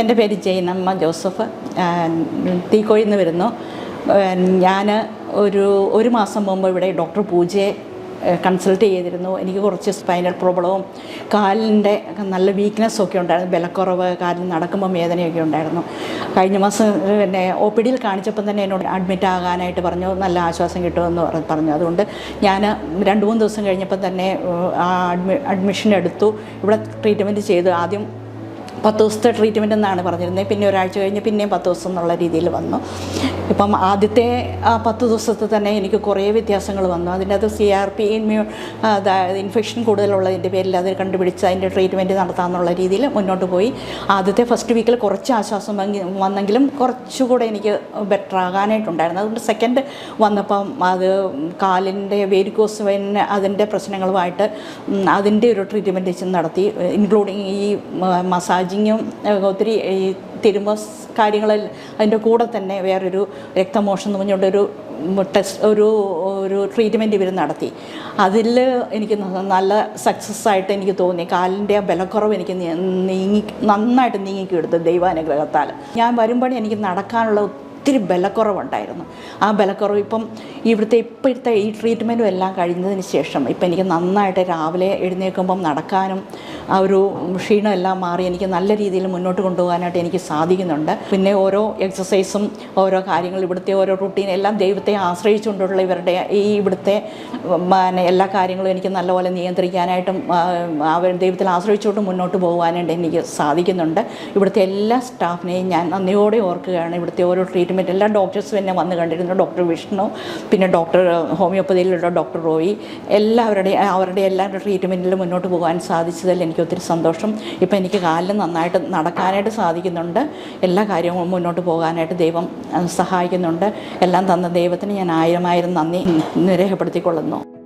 എന്റെ പേര് ജയനമ്മ ജോസഫ്. തീക്കോയിൽ നിന്ന് വരുന്നു. ഞാൻ ഒരു ഒരു മാസം മുമ്പ് ഇവിടെ ഡോക്ടർ പൂജയെ കൺസൾട്ട് ചെയ്തിരുന്നു. എനിക്ക് കുറച്ച് സ്പൈനൽ പ്രോബ്ലവും കാലിന്റെ നല്ല വീക്ക്നെസ് ഒക്കെ ഉണ്ടായിരുന്നു. ബലക്കുറവ് കാലിൽ നടക്കുമ്പോൾ വേദനയൊക്കെ ഉണ്ടായിരുന്നു. കഴിഞ്ഞ മാസം പിന്നെ ഒ പി ഡിയിൽ കാണിച്ചപ്പം തന്നെ എന്നോട് അഡ്മിറ്റ് ആകാനായിട്ട് പറഞ്ഞു. നല്ല ആശ്വാസം കിട്ടുമെന്ന് പറഞ്ഞു. അതുകൊണ്ട് ഞാൻ രണ്ട് മൂന്ന് ദിവസം കഴിഞ്ഞപ്പോൾ തന്നെ അഡ്മി അഡ്മിഷൻ എടുത്തു. ഇവിടെ ട്രീറ്റ്മെന്റ് ചെയ്തു. ആദ്യം പത്ത് ദിവസത്തെ ട്രീറ്റ്മെന്റ് എന്നാണ് പറഞ്ഞിരുന്നത്. പിന്നെ ഒരാഴ്ച കഴിഞ്ഞ് പിന്നെയും പത്ത് ദിവസം എന്നുള്ള രീതിയിൽ വന്നു. ഇപ്പം ആദ്യത്തെ ആ പത്ത് ദിവസത്തെ തന്നെ എനിക്ക് കുറേ വ്യത്യാസങ്ങൾ വന്നു. അതിന്റെ അത് സി ആർ പി ഇമ്മ്യൂ ഇൻഫെക്ഷൻ കൂടുതലുള്ളതിന്റെ പേരിൽ അത് കണ്ടുപിടിച്ച് അതിന്റെ ട്രീറ്റ്മെന്റ് നടത്താമെന്നുള്ള രീതിയിൽ മുന്നോട്ട് പോയി. ആദ്യത്തെ ഫസ്റ്റ് വീക്കിൽ കുറച്ച് ആശ്വാസം വന്നെങ്കിലും കുറച്ചുകൂടെ എനിക്ക് ബെറ്റർ ആകാനായിട്ടുണ്ടായിരുന്നു അതുകൊണ്ട് സെക്കൻഡ് വന്നപ്പം അത് കാലിന്റെ വേരിക്കോസ് പിന്നെ അതിന്റെ പ്രശ്നങ്ങളുമായിട്ട് അതിന്റെ ഒരു ട്രീറ്റ്മെന്റ് നടത്തി. ഇൻക്ലൂഡിങ് ഈ മസാജിങ്ങും ഒത്തിരി ഈ തിരുമ്പ കാര്യങ്ങളിൽ അതിന്റെ കൂടെ തന്നെ വേറൊരു രക്തമോഷം എന്ന് പറഞ്ഞുകൊണ്ടൊരു ടെസ്റ്റ് ഒരു ഒരു ട്രീറ്റ്മെന്റ് ഇവർ നടത്തി. അതിൽ എനിക്ക് നല്ല സക്സസ് ആയിട്ട് എനിക്ക് തോന്നി. കാലിന്റെ ആ ബലക്കുറവ് എനിക്ക് നീങ്ങി നന്നായിട്ട് നീങ്ങിക്കെടുത്തു ദൈവാനുഗ്രഹത്താൽ. ഞാൻ വരുമ്പോഴേ എനിക്ക് നടക്കാനുള്ള ഒത്തിരി ബലക്കുറവുണ്ടായിരുന്നു. ആ ബലക്കുറവ് ഇപ്പം ഇവിടുത്തെ ഇപ്പോഴത്തെ ഈ ട്രീറ്റ്മെന്റും എല്ലാം കഴിഞ്ഞതിന് ശേഷം ഇപ്പം എനിക്ക് നന്നായിട്ട് രാവിലെ എഴുന്നേൽക്കുമ്പം നടക്കാനും ആ ഒരു ക്ഷീണമെല്ലാം മാറി എനിക്ക് നല്ല രീതിയിൽ മുന്നോട്ട് കൊണ്ടുപോകാനായിട്ട് എനിക്ക് സാധിക്കുന്നുണ്ട്. പിന്നെ ഓരോ എക്സസൈസും ഓരോ കാര്യങ്ങൾ ഇവിടുത്തെ ഓരോ റുട്ടീൻ എല്ലാം ദൈവത്തെ ആശ്രയിച്ചുകൊണ്ടുള്ള ഇവരുടെ ഈ ഇവിടുത്തെ എല്ലാ കാര്യങ്ങളും എനിക്ക് നല്ലപോലെ നിയന്ത്രിക്കാനായിട്ടും അവർ ദൈവത്തിൽ ആശ്രയിച്ചുകൊണ്ട് മുന്നോട്ട് പോകാനായിട്ട് എനിക്ക് സാധിക്കുന്നുണ്ട്. ഇവിടുത്തെ എല്ലാ സ്റ്റാഫിനെയും ഞാൻ നന്ദിയോടെ ഓർക്കുകയാണ്. ഇവിടുത്തെ ഓരോ ട്രീറ്റ്മെന്റ് എല്ലാ ഡോക്ടേഴ്സും എന്നെ വന്ന് കണ്ടിരുന്നു. ഡോക്ടർ വിഷ്ണു പിന്നെ ഡോക്ടർ ഹോമിയോപ്പതിയിലുള്ള ഡോക്ടർ റോയി എല്ലാവരുടെയും അവരുടെ എല്ലാ ട്രീറ്റ്മെന്റിലും മുന്നോട്ട് പോകാൻ സാധിച്ചതിൽ എനിക്ക് ഒത്തിരി സന്തോഷം. ഇപ്പം എനിക്ക് കാലിൽ നന്നായിട്ട് നടക്കാനായിട്ട് സാധിക്കുന്നുണ്ട്. എല്ലാ കാര്യങ്ങളും മുന്നോട്ട് പോകാനായിട്ട് ദൈവം സഹായിക്കുന്നുണ്ട്. എല്ലാം തന്ന ദൈവത്തിന് ഞാൻ ആയിരമായിരം ആയിരം നന്ദി രേഖപ്പെടുത്തിക്കൊള്ളുന്നു.